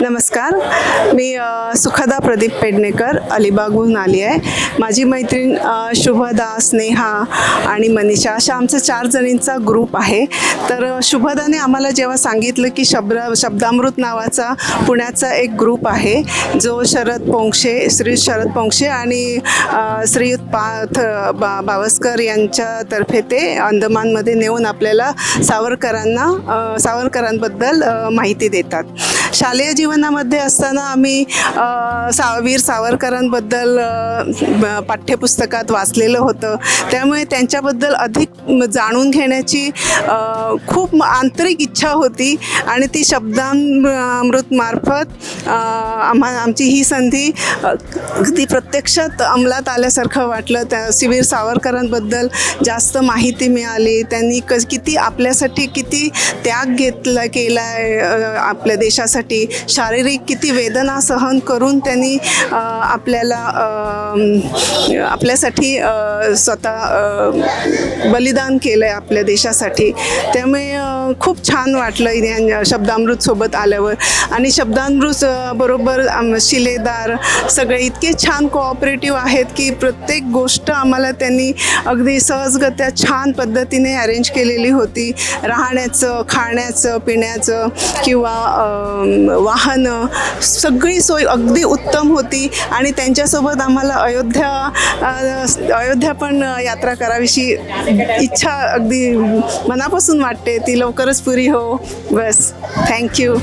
नमस्कार. मी सुखदा प्रदीप पेडणेकर अलिबागहून आली आहे. माझी मैत्रीण शुभदा स्नेहा आणि मनीषा अशा आमचा चार जणींचा ग्रुप आहे. तर शुभदाने आम्हाला जेव्हा सांगितलं की शब्द शब्दामृत नावाचा पुण्याचा एक ग्रुप आहे जो शरद पोंक्षे श्री शरद पोंक्षे आणि श्रीयुत पाथ बा बावस्कर यांच्यातर्फे ते अंदमानमध्ये नेऊन आपल्याला सावरकरांना सावरकरांबद्दल माहिती देतात. शालेय जीवनामध्ये असताना आम्ही सावीर सावरकरांबद्दल पाठ्यपुस्तकात वाचलेलं होतं. त्यामुळे त्यांच्याबद्दल अधिक जाणून घेण्याची खूप आंतरिक इच्छा होती आणि ती शब्दामृतमार्फत आम्हा आमची ही संधी ती प्रत्यक्षात अंमलात आल्यासारखं वाटलं. त्या शिवीर सावरकरांबद्दल जास्त माहिती मिळाली. त्यांनी क किती आपल्यासाठी किती त्याग घेतला केला आहे आपल्या देशासाठी. शारीरिक किती वेदना सहन करून त्यांनी आपल्याला आपल्यासाठी स्वतः बलिदान केलं आहे आपल्या देशासाठी. त्यामुळे खूप छान वाटलं या शब्दामृत सोबत आल्यावर. आणि शब्दामृत बरोबर शिलेदार सगळे इतके छान कोऑपरेटिव्ह आहेत की प्रत्येक गोष्ट आम्हाला त्यांनी अगदी सहजगत्या छान पद्धतीने अरेंज केलेली होती. राहण्याचं खाण्याचं पिण्याचं किंवा वाहनं सगळी सोय अगदी उत्तम होती. आणि त्यांच्यासोबत आम्हाला अयोध्या अयोध्या पण यात्रा करावीशी इच्छा अगदी मनापासून वाटते. ती लवकरच पुरी हो. बस. थँक्यू